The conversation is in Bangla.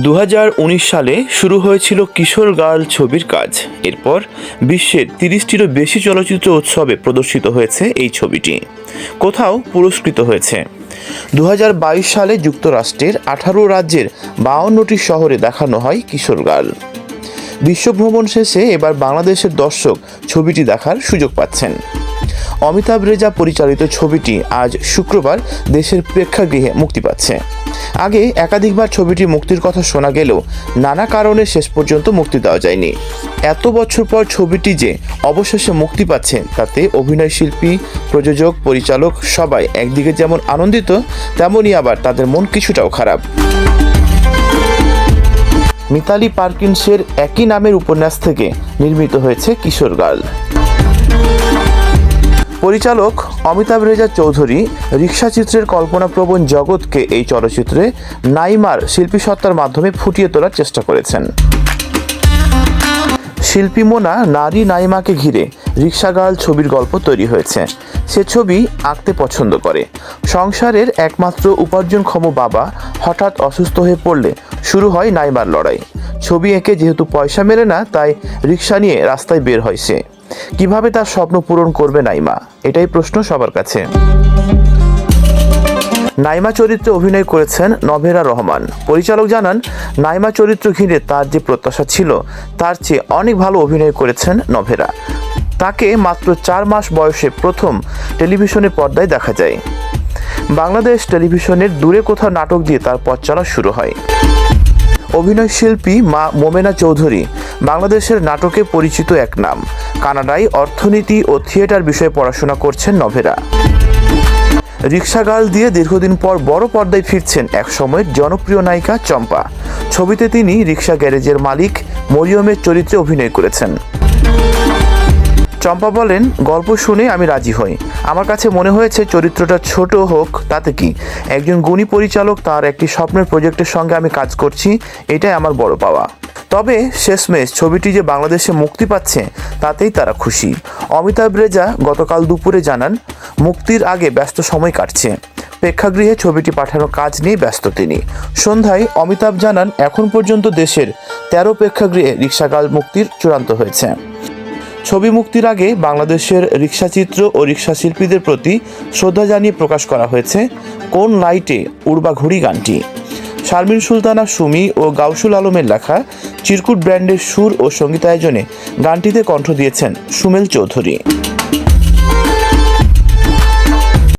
দু হাজার উনিশ সালে শুরু হয়েছিল কিশোর গার্ল ছবির কাজ। এরপর বিশ্বের তিরিশটিরও বেশি চলচ্চিত্র উৎসবে প্রদর্শিত হয়েছে এই ছবিটি। কোথাও পুরস্কৃত হয়েছে। দু হাজার বাইশ সালে যুক্তরাষ্ট্রের আঠারো রাজ্যের বাউন্নটি শহরে দেখানো হয় কিশোর গার্ল। বিশ্বভ্রমণ শেষে এবার বাংলাদেশের দর্শক ছবিটি দেখার সুযোগ পাচ্ছেন। অমিতাভ রেজা পরিচালিত ছবিটি আজ শুক্রবার দেশের প্রেক্ষাগৃহে মুক্তি পাচ্ছে। আগে একাধিকবার ছবিটি মুক্তির কথা শোনা গেলেও নানা কারণে শেষ পর্যন্ত মুক্তি দেওয়া যায়নি। এত বছর পর ছবিটি যে অবশেষে মুক্তি পাচ্ছে, তাতে অভিনয় শিল্পী, প্রযোজক, পরিচালক সবাই একদিকে যেমন আনন্দিত তেমনই আবার তাদের মন কিছুটাও খারাপ। মিতালি পার্কিন্সের একই নামের উপন্যাস থেকে নির্মিত হয়েছে কিশোর গার্ল। পরিচালক অমিতাভ রেজা চৌধুরী রিক্সা চিত্রের কল্পনাপ্রবণ জগৎকে এই চলচ্চিত্রে নাইমার শিল্পী সত্তার মাধ্যমে ফুটিয়ে তোলার চেষ্টা করেছেন। শিল্পী মোনা, নারী নাইমাকে ঘিরে রিক্সা গার্ল ছবির গল্প তৈরি হয়েছে। সে ছবি আঁকতে পছন্দ করে। সংসারের একমাত্র উপার্জনক্ষম বাবা হঠাৎ অসুস্থ হয়ে পড়লে শুরু হয় নাইমার লড়াই। ছবি এঁকে যেহেতু পয়সা মেলে না, তাই রিক্সা নিয়ে রাস্তায় বের হয় সে। কীভাবে তার স্বপ্ন পূরণ করবে নাইমা? এটাই প্রশ্ন সবার কাছে। নাইমা চরিত্রে অভিনয় করেছেন নভেরা রহমান। পরিচালক জানান, নাইমা চরিত্র ঘিরে তার যে প্রত্যাশা ছিল, তার চেয়ে অনেক ভালো অভিনয় করেছেন নভেরা। তাকে মাত্র চার মাস বয়সে প্রথম টেলিভিশনের পর্দায় দেখা যায়। বাংলাদেশ টেলিভিশনের দূরে কোথাও নাটক দিয়ে তার পথ চলা শুরু হয়। অভিনয় শিল্পী মা মোমেনা চৌধুরী বাংলাদেশের নাটকে পরিচিত এক নাম। কানাডায় অর্থনীতি ও থিয়েটার বিষয়ে পড়াশোনা করছেন নভেরা। রিক্সা গাল দিয়ে দীর্ঘদিন পর বড় পর্দায় ফিরছেন এক সময়ের জনপ্রিয় নায়িকা চম্পা। ছবিতে তিনি রিক্সা গ্যারেজের মালিক মরিয়মের চরিত্রে অভিনয় করেছেন। চম্পা বলেন, গল্প শুনে আমি রাজি হই। আমার কাছে মনে হয়েছে চরিত্রটা ছোট হোক, তাতে কি? একজন গুণী পরিচালক তার একটি স্বপ্নের প্রজেক্টের সঙ্গে আমি কাজ করছি, এটাই আমার বড় পাওয়া। তবে শেষমেশ ছবিটি যে বাংলাদেশে মুক্তি পাচ্ছে, তাতেই তারা খুশি। অমিতাভ রেজা গতকাল দুপুরে জানান, মুক্তির আগে ব্যস্ত সময় কাটছে। প্রেক্ষাগৃহে ছবিটি পাঠানোর কাজ নিয়ে ব্যস্ত তিনি। সন্ধ্যায় অমিতাভ জানান, এখন পর্যন্ত দেশের তেরো প্রেক্ষাগৃহে রিক্সাকাল মুক্তির চূড়ান্ত হয়েছে। ছবি মুক্তির আগে বাংলাদেশের রিক্সাচিত্র ও রিক্সা শিল্পীদের প্রতি শ্রদ্ধা জানিয়ে প্রকাশ করা হয়েছে কোন লাইটে উড়বা ঘুড়ি গানটি। শারমিন সুলতানা সুমি ও গাউসুল আলমের লেখা চিরকুট ব্র্যান্ডের সুর ও সঙ্গীতায়োজনে গানটিতে কণ্ঠ দিয়েছেন সুমেল চৌধুরী।